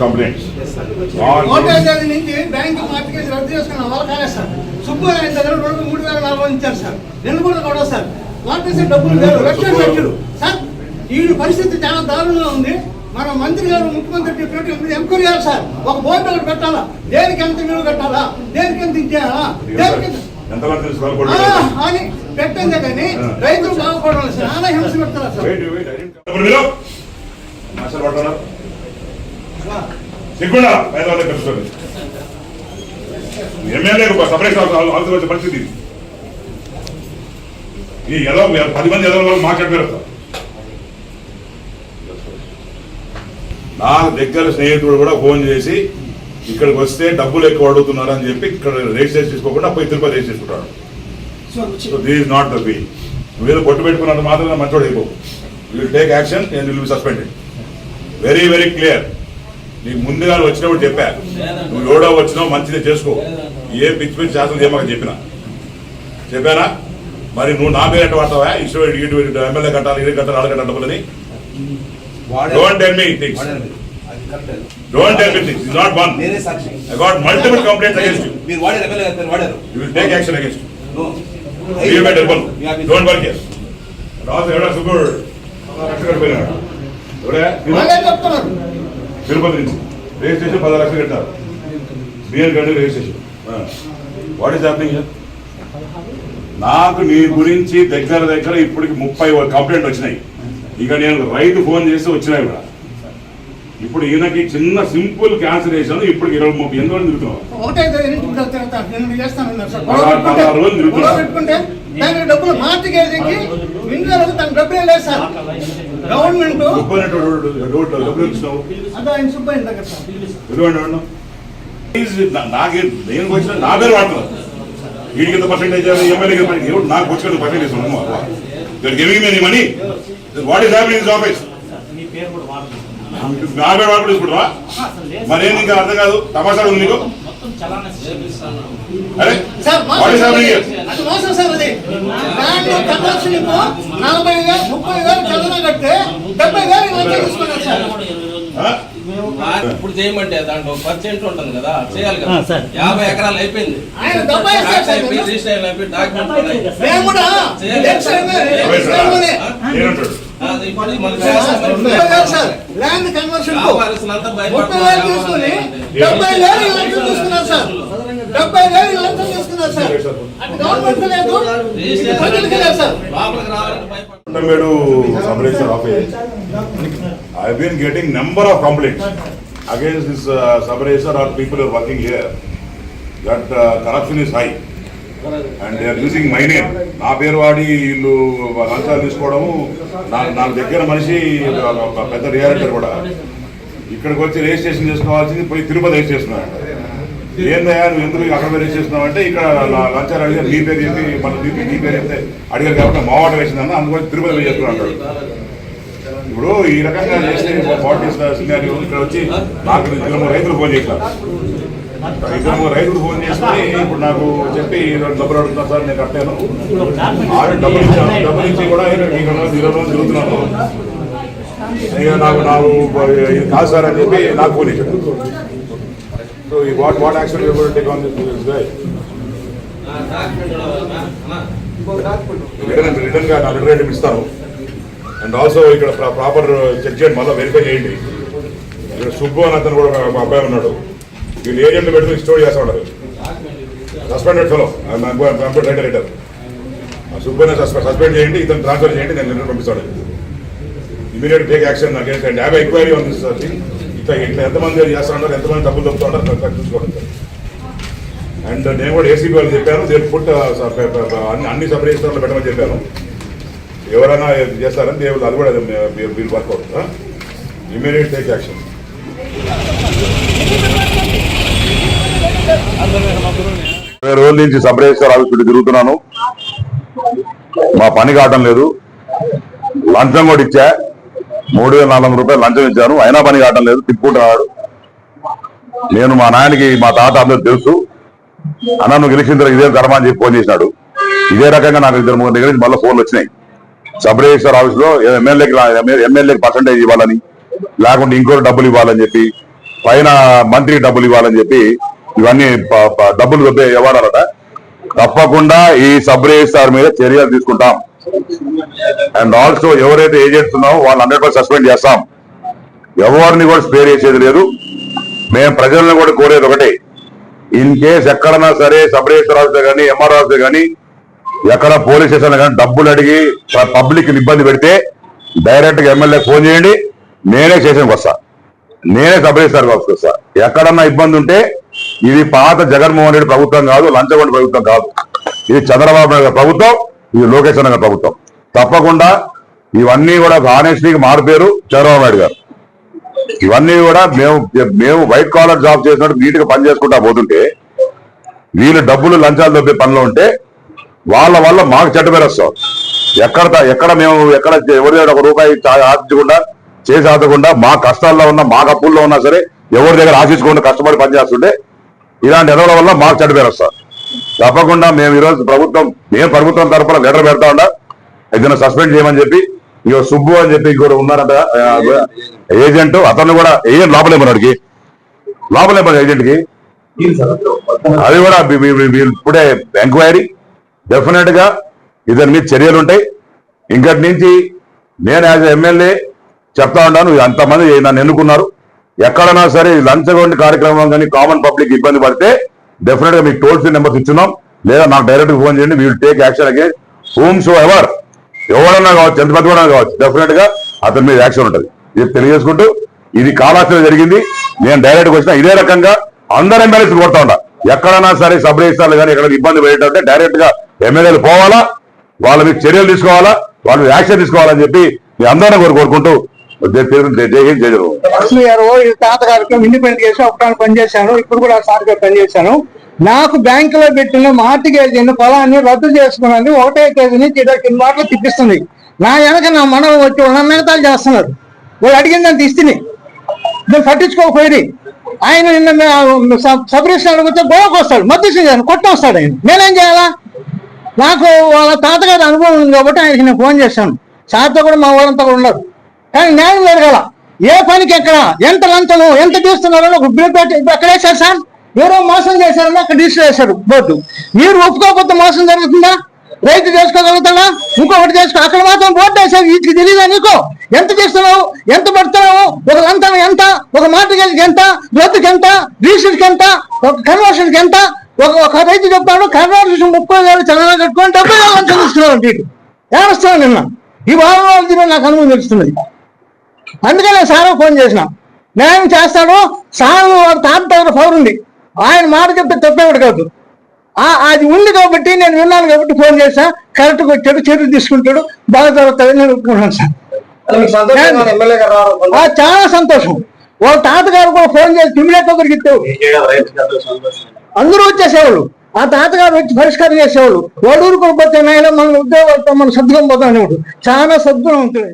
complaints. Lot- ఒకటో తేదీ నుంచి బ్యాంకు మార్టిగేజ్ రద్దు చేసుకున్న వాళ్ళ సుబ్బయ్య దగ్గర రెండు మూడు వేల నాలుగు ఇచ్చారు సార్. నేను కూడా కూడా సార్. మార్టిగేజ్ డబ్బులు వేరు. లక్షలు లక్షలు సార్ ఈ పరిస్థితి చాలా దారుణంగా ఉంది. మన మంత్రి గారు ముఖ్యమంత్రి ఇప్పుడు ఎంక్వైరీ చేయాలి సార్. ఒక బోర్డు ఒకటి పెట్టాలా? దేనికి ఎంత విలువ కట్టాలా? దేనికి ఎంత ఇచ్చేయాలా? దేనికి? అని పెట్టిందే కానీ రైతులు బాగుపడాలి సార్. చాలా హింస పెడతారా సార్. ఎమ్మెల్యే సపరేట్ పరిస్థితి. ఈ పది మంది ఎదో వాళ్ళు మాట్లాడారు నా దగ్గర స్నేహితుడు కూడా ఫోన్ చేసి ఇక్కడికి వస్తే డబ్బులు ఎక్కువ అడుగుతున్నారు అని చెప్పి ఇక్కడ రిజిస్టర్ చేసుకోకుండా పోయి తిరుపతి రిజిస్టర్ చేసుకుంటాడు. So this is not the way నువ్వేదో పొట్టు పెట్టుకున్నంత మాత్రం మంచోడు అయిపో. Will take action and will be suspended very very clear నీకు ముందుగా వచ్చినప్పుడు చెప్పా. నువ్వు ఎవడో వచ్చినావు మంచిదే చేసుకో. ఏ పిచ్చి పిచ్చి శాస్త్రం చేయమని చెప్పిన. చెప్పానా? మరి నువ్వు నా పేరు ఎట్ట ఇష్టం ఇటు ఇటు ఎమ్మెల్యే కట్టాలి ఇది కట్టాలి ఆడ డబ్బులని. Don't tell me things don't tell me things not one నేనే సాక్షి. I got multiple complaints against you మీరు వాడారు ఎమ్మెల్యే గారు మీరు వాడారు you will take action against No. You better one. Don't work here Raju ఎవడా? సుబ్బుడు లక్షలు పోయినాడు ఎవడా? తిరుపతి నుంచి. రిజిస్ట్రేషన్ పది లక్షలు కట్టారు. బిఎన్ గండి రిజిస్ట్రేషన్ వాట్ ఈస్ హ్యాపింగ్ నాకు నీ గురించి దగ్గర దగ్గర ఇప్పటికి ముప్పై కంప్లైంట్ వచ్చినాయి. ఇక నేను రైతు ఫోన్ చేసి వచ్చినాయి కూడా. ఇప్పుడు ఈయనకి చిన్న సింపుల్ క్యాన్సలేషన్ ఇప్పుడు ఇరవై ముప్పై ఎనిమిది రోజులు తిరుగుతున్నాం. దానికి డబ్బులు వింటారు లేదు సార్. గవర్నమెంట్ నా- నాకే నేను వచ్చిన నా పేరు వాడుతున్నారు వీడికి ఎంత పర్సెంటేజ్ నాకు వచ్చిన percentage giving me money what is happening in office నా పేరు వాడుకుంటే తీసుకుంటావా? మరేం ఇంకా అర్థం కాదు? తమాషా ఉంది నీకు? అరే సార్ వాట్ ఈస్ హ్యాపెనింగ్ అది మోసం సార్ అది. దాంట్లో కట్టాల్సిన నలభై వేలు ముప్పై వేలు చదవన కడితే డెబ్బై వేలు ఇలా తీసుకున్నారు సార్. ఇప్పుడు చేయమంటే దాంట్లో పర్సెంట్ ఉంటుంది కదా చేయాలి కదా. సార్. యాభై ఎకరాలు అయిపోయింది. Registration document sir land conversion డెబ్బై వేలు ఈ లంచం తీసుకున్నారు సార్. డెబ్బై వేలు ఈ లంచం తీసుకున్నారు సార్. అది గవర్నమెంట్ లేదు. ఇది ప్రజలకి లేదు సార్. లోపలికి రావాలంటే భయపడ I've been getting number of complaints against this uh, sub-register or people who are working here, that uh, corruption is high. And they are using my name. నా పేరు వాడి వీళ్ళు లంచాలు తీసుకోవడము నా నా దగ్గర మనిషి పెద్ద రియాలిటర్ కూడా ఇక్కడికి వచ్చి రిజిస్ట్రేషన్ చేసుకోవాల్సింది పోయి తిరుపతి రిజిస్ట్రేషన్ ఏందయ్యా నువ్వు ఎందుకు అక్కడ రిజిస్ట్రేషన్ అంటే ఇక్కడ లంచాలు అడిగారు నీ పేరు చెప్పి మన నీ పేరు- చెప్తే అడిగారు కాబట్టి మా వాటర్ వేసిందన్న అందుకని తిరుపతి పోయి చేసుకున్నాడు ఇప్పుడు ఈ రకంగా చేస్తే సినారియో ఇక్కడ వచ్చి నాకు ఇద్దరు రైతులు ఫోన్ చేశారు ఇద్దరు రైతులు ఫోన్ చేసుకుని ఇప్పుడు నాకు చెప్పి "ఈరోజు డబ్బులు అడుగుతున్నారు సార్ నేను కట్టాను. ఆరు డబ్బులు ఇచ్చాను డబ్బులు ఇచ్చి కూడా ఇక్కడ ఇరవై రోజులు తిరుగుతున్నాను ఇక నాకు నాకు ఇది కాదు సార్ అని చెప్పి నాకు ఫోన్ ఇచ్చాడు సో ఈ what what action take on this guy return రిటర్న్గా నా రిటర్న్ ఇస్తాను. అండ్ ఆల్సో ఇక్కడ ప్రాపర్ చెక్ చేయండి మళ్ళీ వెరిఫై చేయండి. ఇక్కడ సుబ్బు అని అతను కూడా ఒక అబ్బాయి ఉన్నాడు. వీళ్ళు ఏజెంట్ పెడుతూ స్టోర్ చేస్తా ఉన్నారు సస్పెండెడ్ ఫెలో కంప్యూటర్ రైటర్ ఆ సుబ్బుని సస్పెండ్ చేయండి ఇతను ట్రాన్స్ఫర్ చేయండి నేను లెటర్ పంపిస్తాడు. ఇమీడియట్ టేక్ యాక్షన్ నాకు అండ్ యాభై ఎంక్వైరీ ఉంది సార్ ఇట్లా ఇట్లా ఎంతమంది చేస్తా ఉన్నారు ఎంతమంది డబ్బులు దొరుకుతా ఉన్నారు కరెక్ట్ అండ్ నేను కూడా ఏసీబీ వాళ్ళు చెప్పాను దేని ఫుడ్ uh, అన్ని అన్ని సబ్ రిజిస్టర్లు పెట్టమని చెప్పాను. ఎవరైనా చేస్తారని దేవుడు అది కూడా వీళ్ళు వర్క్ అవుతుందా ఇమీడియట్ టేక్ యాక్షన్ ఇరవై రోజుల నుంచి సబ్ రిజిస్టర్ ఆఫీస్ పెట్టి తిరుగుతున్నాను. మా పని కావటం లేదు. లంచం కూడా ఇచ్చా. మూడు వేల నాలుగు వందల రూపాయలు లంచం ఇచ్చాను. అయినా పని కావటం లేదు. తిప్పుకుంటున్నాడు. నేను మా నాయనకి మా తాత అందరూ తెలుసు. అన్న నువ్వు గెలిచిన తర్వాత ఇదే కర్మ అని చెప్పి ఫోన్ చేసినాడు. ఇదే రకంగా నాకు ఇద్దరు ముగ్గురు దగ్గర నుంచి మళ్ళీ ఫోన్లు వచ్చినాయి. సబ్ రిజిస్టర్ ఆఫీస్లో ఎమ్మెల్యేకి ఎమ్మెల్యేకి పర్సంటేజ్ ఇవ్వాలని లేకుంటే ఇంకోటి డబ్బులు ఇవ్వాలని చెప్పి పైన మంత్రికి డబ్బులు ఇవ్వాలని చెప్పి ఇవన్నీ డబ్బులు దొబ్బే వ్యవహారాలట. తప్పకుండా ఈ సబ్ రిజిస్టార్ మీద చర్యలు తీసుకుంటాం. అండ్ ఆల్సో ఎవరైతే ఏజెంట్స్ ఉన్నామో వాళ్ళు హండ్రెడ్ పర్సెంట్ సస్పెండ్ చేస్తాం. ఎవరిని కూడా స్పేర్ చేసేది లేదు. మేము ప్రజలను కూడా కోరేది ఒకటే. ఇన్ కేస్ ఎక్కడన్నా సరే సబ్ రిజిస్టర్ ఆఫీసర్ కానీ ఎంఆర్ ఆఫీసర్ కానీ ఎక్కడ పోలీస్ స్టేషన్ కానీ డబ్బులు అడిగి పబ్లిక్ ఇబ్బంది పెడితే డైరెక్ట్గా ఎమ్మెల్యే ఫోన్ చేయండి నేనే స్టేషన్కి వస్తా. నేనే సబ్ రిజిస్టర్ ఆఫీస్కి వస్తా. ఎక్కడన్నా ఇబ్బంది ఉంటే ఇది పాత జగన్మోహన్ రెడ్డి ప్రభుత్వం కాదు లంచగొండ ప్రభుత్వం కాదు. ఇది చంద్రబాబు నాయుడు ప్రభుత్వం ఇది లోకేష్ అన్న ప్రభుత్వం. తప్పకుండా ఇవన్నీ కూడా ఆనెస్టీకి మారిపోయారు చంద్రబాబు నాయుడు గారు. ఇవన్నీ కూడా మేము మేము వైట్ కాలర్ జాబ్ చేసినట్టు నీట్గా పని చేసుకుంటా పోతుంటే వీళ్ళు డబ్బులు లంచాలు దొబ్బే పనిలో ఉంటే వాళ్ళ వల్ల మాకు చెడ్డ పేరు వస్తాం ఎక్కడ ఎక్కడ మేము ఎక్కడ ఎవరి దగ్గర ఒక రూపాయి ఆశించకుండా చేసి ఆదకుండా మా కష్టాల్లో ఉన్నా మా అప్పుల్లో ఉన్నా సరే ఎవరి దగ్గర ఆశించకుండా కష్టపడి పనిచేస్తుంటే ఇలాంటి ఎదవల వల్ల మాకు చెడ్డ పేరు వస్తాం తప్పకుండా మేము ఈరోజు ప్రభుత్వం మేము ప్రభుత్వం తరఫున లెటర్ పెడతా ఉండా ఏదైనా సస్పెండ్ చేయమని చెప్పి ఇక సుబ్బు అని చెప్పి ఇంకోటి ఉన్నారంట ఏజెంట్ అతను కూడా ఏజెంట్ లోపలే మనడికి లోపలే మన ఏజెంట్కి అది కూడా ఇప్పుడే ఎంక్వైరీ. డెఫినెట్గా ఇతని మీద చర్యలు ఉంటాయి. ఇంకటి నుంచి నేను యాజ్ ఎమ్మెల్యే చెప్తా ఉంటాను అంతమంది నన్ను ఎన్నుకున్నారు. ఎక్కడైనా సరే లంచగొండి కార్యక్రమం కానీ కామన్ పబ్లిక్ ఇబ్బంది పడితే డెఫినెట్గా మీకు టోల్ ఫ్రీ నెంబర్స్ ఇచ్చున్నాం లేదా నాకు డైరెక్ట్ ఫోన్ చేయండి we'll take action against whomsoever ఎవరన్నా కావచ్చు ఎంత మంది కూడా కావచ్చు డెఫినెట్గా అతని మీద యాక్షన్ ఉంటుంది. ఇది తెలియజేసుకుంటూ ఇది కాలాస్త్రం జరిగింది. నేను డైరెక్ట్ వచ్చిన ఇదే రకంగా అందరం ఎమ్మెల్యేస్ కొడతా ఉండా ఎక్కడైనా సరే సబ్ రిజిస్టార్లు కానీ ఎక్కడ ఇబ్బంది పడేటంటే డైరెక్ట్గా ఎమ్మెల్యేలు పోవాలా వాళ్ళ మీద చర్యలు తీసుకోవాలా వాళ్ళ మీద యాక్షన్ తీసుకోవాలని చెప్పి మీ అందరినీ కోరు కోరుకుంటూ జై జై- లక్ష్మి గారు ఈ తాతగారికి ఇండిపెండెంట్ చేసి ఒకటాన్ని పనిచేశాను ఇప్పుడు కూడా సార్ గారు పనిచేశాను నాకు బ్యాంకులో పెట్టిన మార్టిగేజ్ పొలాన్ని రద్దు చేసుకున్నది ఒకటే కేజీ నుంచి మాటలు తిప్పిస్తుంది నా వెనక నా మనం వచ్చి ఉన్న మిగతాలు చేస్తున్నారు వాళ్ళు అడిగిందని ఇస్తుంది నేను పట్టించుకోకపోయి ఆయన నిన్న సబ్- రిజిస్టర్ అడిగితే గోవాకు వస్తాడు మధ్య కొట్టొస్తాడు ఆయన నేనేం చేయాలా నాకు వాళ్ళ తాతగారి అనుభవం ఉంది కాబట్టి ఆయనకి నేను ఫోన్ చేశాను. సార్తో కూడా మా వాళ్ళంతా కూడా ఉన్నారు. కానీ న్యాయం జరగాల ఏ పనికి ఎక్కడ ఎంత లంచము ఎంత తీస్తున్నారో ఒక బిల్ పెట్టి ఎక్కడ వేశారు సార్? ఎవరో మోసం చేశారని అక్కడ రిజిస్టర్ చేశారు బోర్డు. మీరు ఒప్పుకోకపోతే మోసం జరుగుతుందా? రైతు చేసుకోగలుగుతాడా? ఇంకొకటి చేసుకో అక్కడ మాత్రం బోర్డు వేశారు. వీటికి తెలియదా నీకు? ఎంత చేస్తున్నావు ఎంత పడుతున్నావు? ఒక లంచం ఎంత? ఒక మార్టిగేజ్కి ఎంత? రద్దుకి ఎంత? రిజిస్టర్కి ఎంత? ఒక కన్వర్షన్కి ఎంత? ఒక ఒక రైతు చెప్తాడు కన్వర్షన్ ముప్పై వేలు చదవ కట్టుకొని డెబ్బై వేలు లంచం ఇస్తున్నాడు ఏమొస్తాను నిన్న. ఈ వారం రోజులు నాకు అనుభవం తెలుస్తున్నది. అందుకే నేను సార్ ఫోన్ చేసిన. న్యాయం చేస్తాడు సార్ వాడు తాత దగ్గర పవర్ ఉంది. ఆయన మాట చెప్తే తప్పేవాడు కాదు. ఆ అది ఉంది కాబట్టి నేను విన్నాను కాబట్టి ఫోన్ చేశా. కరెక్ట్గా వచ్చాడు చర్యలు తీసుకుంటాడు బాగా జరుగుతుంది నేను ఒప్పుకున్నాను సార్. చాలా సంతోషం. వాళ్ళ తాతగారు కూడా ఫోన్ చేసి తిమిడేట్ల దొరికితే అందరూ వచ్చేసేవాళ్ళు. ఆ తాతగారు వచ్చి పరిష్కారం చేసేవాళ్ళు. వాడు ఊరుకోకపోతే నాయన మన ఉద్యోగాలతో మన సర్దుకొని పోతాం అనేవాడు చాలా సద్గుణవంతుడు.